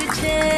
之前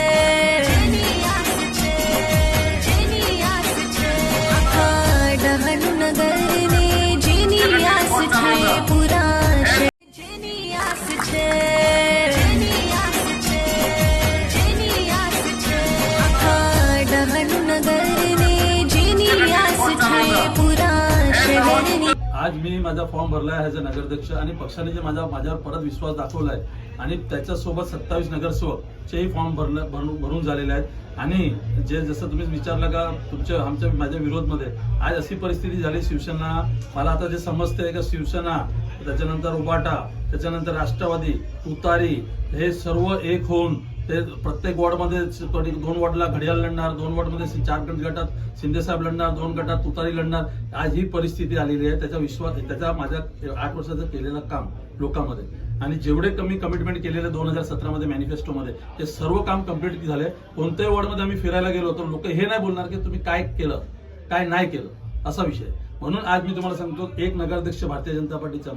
आज मी माझा फॉर्म भरलाय ॲज अ नगराध्यक्ष आणि पक्षाने जे माझा माझ्यावर परत विश्वास दाखवला आहे आणि त्याच्यासोबत सत्तावीस नगरसेवकचेही फॉर्म भरलं भरून भरून झालेले आहेत. आणि जे जसं तुम्ही विचारलं का तुमच्या आमच्या माझ्या विरोधमध्ये आज अशी परिस्थिती झाली शिवसेना मला आता जे समजते का शिवसेना त्याच्यानंतर उबाटा त्याच्यानंतर राष्ट्रवादी तुतारी हे सर्व एक होऊन ते प्रत्येक वॉर्डमध्ये दोन वॉर्डला घडियाल लढणार दोन वॉर्डमध्ये चार गटात शिंदेसाहेब लढणार दोन गटात तुतारी लढणार आज ही परिस्थिती आलेली आहे. त्याचा विश्वास त्याचा माझ्या आठ वर्षाचं केलेलं काम लोकांमध्ये. आणि जेवढे कमी कमिटमेंट केलेले दोन हजार सतरामध्ये मॅनिफेस्टोमध्ये ते सर्व काम कंप्लीट झाले. कोणत्याही वॉर्डमध्ये आम्ही फिरायला गेलो तर लोक हे नाही बोलणार की तुम्ही काय केलं काय नाही केलं. असा विषय म्हणून आज मी तुम्हाला सांगतो एक नगराध्यक्ष भारतीय जनता पार्टीचा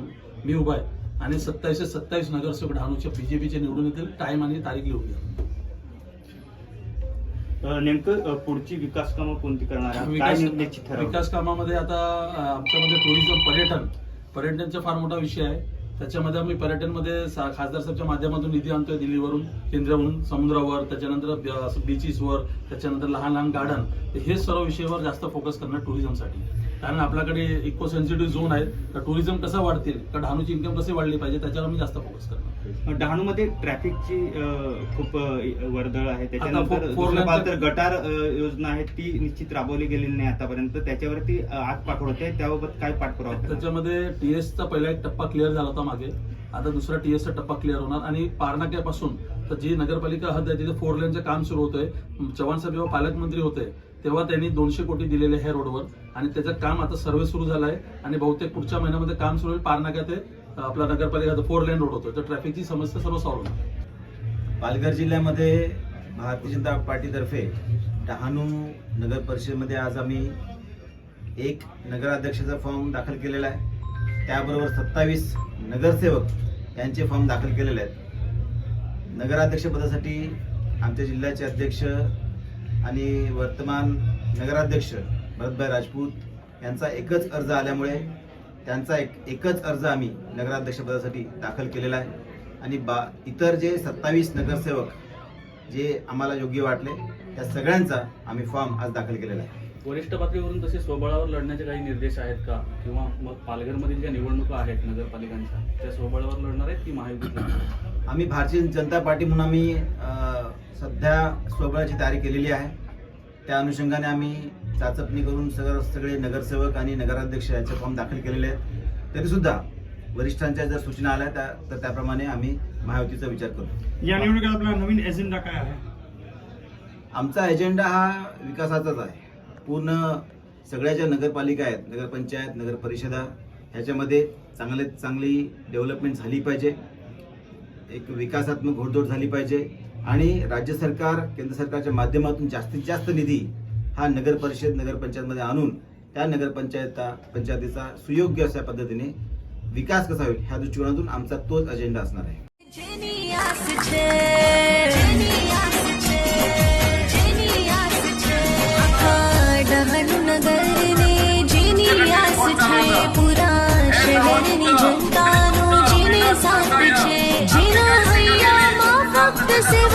मी उभा आहे. आणि सत्तावीसशे सत्तावीस नगरसेवक डहाणूच्या बीजेपीचे निवडून येतील टाइम आणि तारीख लिहून घ्या. नेमकं पुढची विकास कामं कोणती करणार? काय विकास निश्चित ठरवलं? विकास कामामध्ये आता अ, आमच्यामध्ये टुरिझम पर्यटन. पर्यटनचा फार मोठा विषय आहे. त्याच्यामध्ये आम्ही पर्यटनमध्ये सा- खासदार साहेबच्या माध्यमातून निधी आणतोय दिल्लीवरून केंद्रावरून समुद्रावर त्याच्यानंतर बीचीसवर त्याच्यानंतर लहान लहान गार्डन हे सर्व विषयावर जास्त फोकस करणार टुरिझमसाठी कारण आपल्याकडे इको सेन्सिटिव्ह झोन आहे तर टुरिझम कसं वाढतील तर डहाणूची इन्कम कशी वाढली पाहिजे त्याच्यावर आम्ही जास्त फोकस करणार. डहाणूमध्ये ट्रॅफिकची खूप वर्दळ आहे. त्याच्यानंतर गटार योजना आहे ती निश्चित राबवली गेलेली नाही आतापर्यंत. त्याच्यावरती आग पाठवत आहे त्याबाबत काय पाठपुरावा? त्याच्यामध्ये टीएसचा पहिला एक टप्पा क्लिअर झाला होता मागे. आता दुसरा टीएसचा टप्पा क्लिअर होणार. आणि पारनाक्यापासून तर जी नगरपालिका हद आहे तिथे फोर लेनचं काम सुरू होतंय. चव्हाण साहेब जेव्हा पालकमंत्री होते तेव्हा त्यांनी दोनशे कोटी दिलेले आहे रोडवर आणि त्याचं काम आता सर्वे सुरू झालं आहे आणि बहुतेक पुढच्या महिन्यामध्ये काम सुरू होईल. पारनाक्या ते आपला नगरपालिका फोर लेन रोड होतोय. तर ट्रॅफिकची समस्या सर्व सॉल्व्ह होणार. पालघर जिल्ह्यामध्ये भारतीय जनता पार्टीतर्फे डहाणू नगर परिषदेमध्ये आज आम्ही एक नगराध्यक्षाचा फॉर्म दाखल केलेला आहे. त्याबरोबर सत्तावीस नगरसेवक यांचे फॉर्म दाखल केलेले आहेत. नगराध्यक्षपदासाठी आमच्या जिल्ह्याचे अध्यक्ष आणि वर्तमान नगराध्यक्ष भरतभाई राजपूत यांचा एकच अर्ज आल्यामुळे त्यांचा एक एकच अर्ज आम्ही नगराध्यक्षपदासाठी दाखल केलेला आहे. आणि बा इतर जे सत्तावीस नगरसेवक जे आम्हाला योग्य वाटले त्या सगळ्यांचा आम्ही फॉर्म आज दाखल केलेला आहे. वरिष्ठ पातळीवरून तसे स्वबळावर लढण्याचे काही निर्देश आहेत का? किंवा मग पालघरमधील ज्या निवडणुका आहेत नगरपालिकांच्या त्या स्वबळावर लढणार आहेत की महायुती आम्ही भारतीय जनता पार्टी म्हणून आम्ही सध्या स्वबळाची तयारी केलेली आहे. त्या अनुषंगाने आम्ही चाचपणी करून सगळं सगळे नगरसेवक आणि नगराध्यक्ष यांचे फॉर्म दाखल केलेले आहेत. तरीसुद्धा वरिष्ठांच्या जर सूचना आल्या त्या तर त्याप्रमाणे आम्ही महायुतीचा विचार करू. या निवडणुकीत आपला नवीन एजेंडा काय आहे? आमचा एजेंडा हा विकासाचाच आहे. पूर्ण सगळ्या ज्या नगरपालिका आहेत नगरपंचायत नगर परिषदा ह्याच्यामध्ये चांगले चांगली डेव्हलपमेंट झाली पाहिजे. एक विकासात्मक घोडदौड झाली पाहिजे. आणि राज्य सरकार केंद्र सरकारच्या माध्यमातून जास्तीत जास्त निधी हा नगर परिषद नगरपंचायतमध्ये आणून त्या नगरपंचायत पंचायतीचा सुयोग्य अशा पद्धतीने विकास कसा होईल ह्या दृष्टिकोनातून आमचा तोच अजेंडा असणार आहे. Impossible.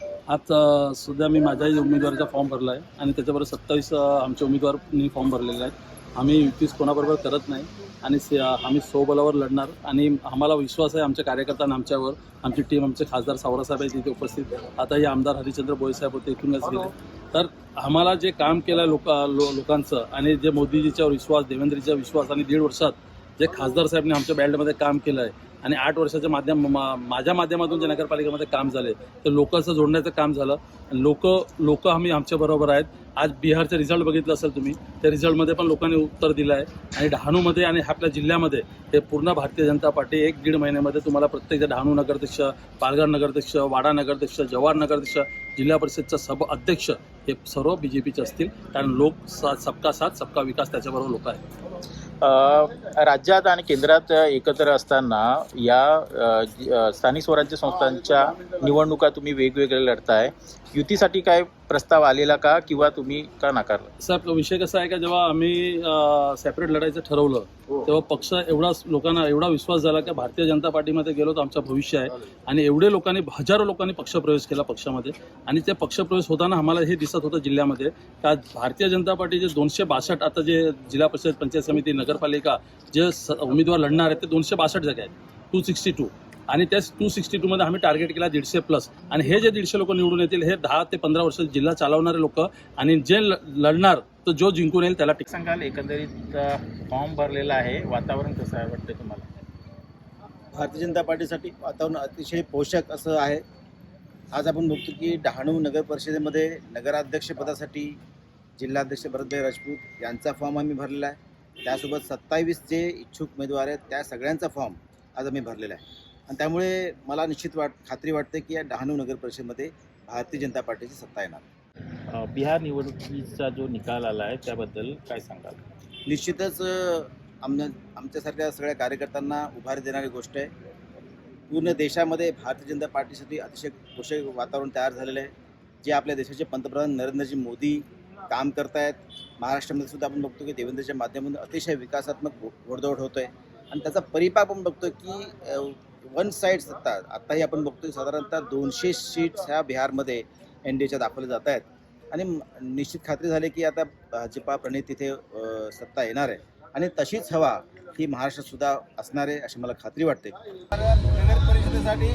आज सध्या सुद्धा मी माझ्याही उमेदवारीचा फॉर्म भरला आहे आणि त्याच्याबरोबर सत्तावीस आमचे उमेदवारनी फॉर्म भरलेले आहेत. आम्ही युतीस कोणाबरोबर करत नाही आणि से आम्ही सोबलावर लढणार आणि आम्हाला विश्वास आहे आमच्या कार्यकर्त्यांना आमच्यावर. आमची टीम आमचे खासदार सावरासाहेब आहेत तिथे उपस्थित. आता हे आमदार हरिचंद्र बोईसाहेब होते इथूनच गेले. तर आम्हाला जे काम केलं लोक लो लोकांचं आणि जे मोदीजीच्यावर विश्वास देवेंद्रजीचा विश्वास आणि दीड वर्षात जे खासदार साहेबने आमच्या बँडमध्ये काम केलं आहे आणि आठ वर्षाच्या माध्यम मा- माझ्या माध्यमातून जे नगरपालिकेमध्ये काम झाले तर लोकांचं जोडण्याचं काम झालं. लोक लोक आम्ही आमच्याबरोबर आहेत. आज बिहारचा रिझल्ट बघितलं असेल तुम्ही त्या रिझल्टमध्ये पण लोकांनी उत्तर दिलं आहे. आणि डहाणूमध्ये आणि आपल्या जिल्ह्यामध्ये हे पूर्ण भारतीय जनता पार्टी एक दीड महिन्यामध्ये तुम्हाला प्रत्येक डहाणू नगराध्यक्ष पालघर नगराध्यक्ष वाडा नगराध्यक्ष जवाहर नगराध्यक्ष जिल्हा परिषदचा सब अध्यक्ष हे सर्व बी जे पीचे असतील. कारण लोक सा सबका साथ सबका विकास त्याच्याबरोबर लोक आहेत. राज्यात आणि केंद्रात एकत्र असताना या स्थानिक स्वराज्य संस्थांच्या निवडणुका तुम्ही वेगवेगळ्या लढताय. युतीसाठी काय प्रस्ताव आलेला का किंवा तुम्ही का नाकारला? साहेब विषय कसा आहे का जेव्हा आम्ही सेपरेट लढायचं ठरवलं तेव्हा पक्ष एवढा लोकांना एवढा विश्वास झाला की भारतीय जनता पार्टीमध्ये गेलो तर आमचं भविष्य आहे. आणि एवढे लोकांनी हजारो लोकांनी पक्षप्रवेश केला पक्षामध्ये. आणि ते पक्षप्रवेश होताना आम्हाला हे दिसत होतं जिल्ह्यामध्ये का भारतीय जनता पार्टीचे दोनशे बासष्ट आता जे जिल्हा परिषद पंचायत समिती नगरपालिका जे उमेदवार लढणार आहेत ते दोनशे बासष्ट जागा आहेत. टू सिक्स्टी टू आणि त्या टू सिक्स्टी टूमध्ये आम्ही टार्गेट केला दीडशे प्लस आणि हे जे दीडशे लोक निवडून येतील हे दहा ते पंधरा वर्ष जिल्हा चालवणारे लोक आणि जे ल- लढणार तर जो जिंकून येईल त्याला टिक सांगाल एकंदरीत फॉर्म भरलेला आहे. वातावरण कसं आहे वाटतं तुम्हाला? भारतीय जनता पार्टीसाठी वातावरण अतिशय पोषक असं आहे. आज आपण बघतो की डहाणू नगर परिषदेमध्ये नगराध्यक्षपदासाठी जिल्हाध्यक्ष भरतभाई राजपूत यांचा फॉर्म आम्ही भरलेला आहे. त्यासोबत सत्तावीस जे इच्छुक उमेदवार आहेत त्या सगळ्यांचा फॉर्म आज आम्ही भरलेला आहे. आणि त्यामुळे मला निश्चित वाट खात्री वाटते की या डहाणू नगर परिषदेमध्ये भारतीय जनता पार्टीची सत्ता येणार. बिहार निवडणुकीचा जो निकाल आला आहे त्याबद्दल काय सांगाल? निश्चितच आमच्या आमच्यासारख्या सगळ्या कार्यकर्त्यांना उभारी देणारी गोष्ट आहे. पूर्ण देशामध्ये भारतीय जनता पार्टीसाठी अतिशय पोषक वातावरण तयार झालेलं आहे. जे आपल्या देशाचे पंतप्रधान नरेंद्रजी मोदी काम करतायत. महाराष्ट्रामध्ये सुद्धा आपण बघतो की देवेंद्रच्या माध्यमातून अतिशय विकासात्मक घोडदौड होतो आहे आणि त्याचा परिपाक आपण बघतो की वन साईड सत्ता आत्ताही आपण बघतो साधारणतः दोनशे सीट्स ह्या बिहारमध्ये एन डी एच्या दाखवल्या जात आहेत. आणि निश्चित खात्री झाली की आता भाजपा प्रणित तिथे सत्ता येणार आहे. आणि तशीच हवा ही महाराष्ट्रात सुद्धा असणार आहे अशी मला खात्री वाटते. नगर परिषदेसाठी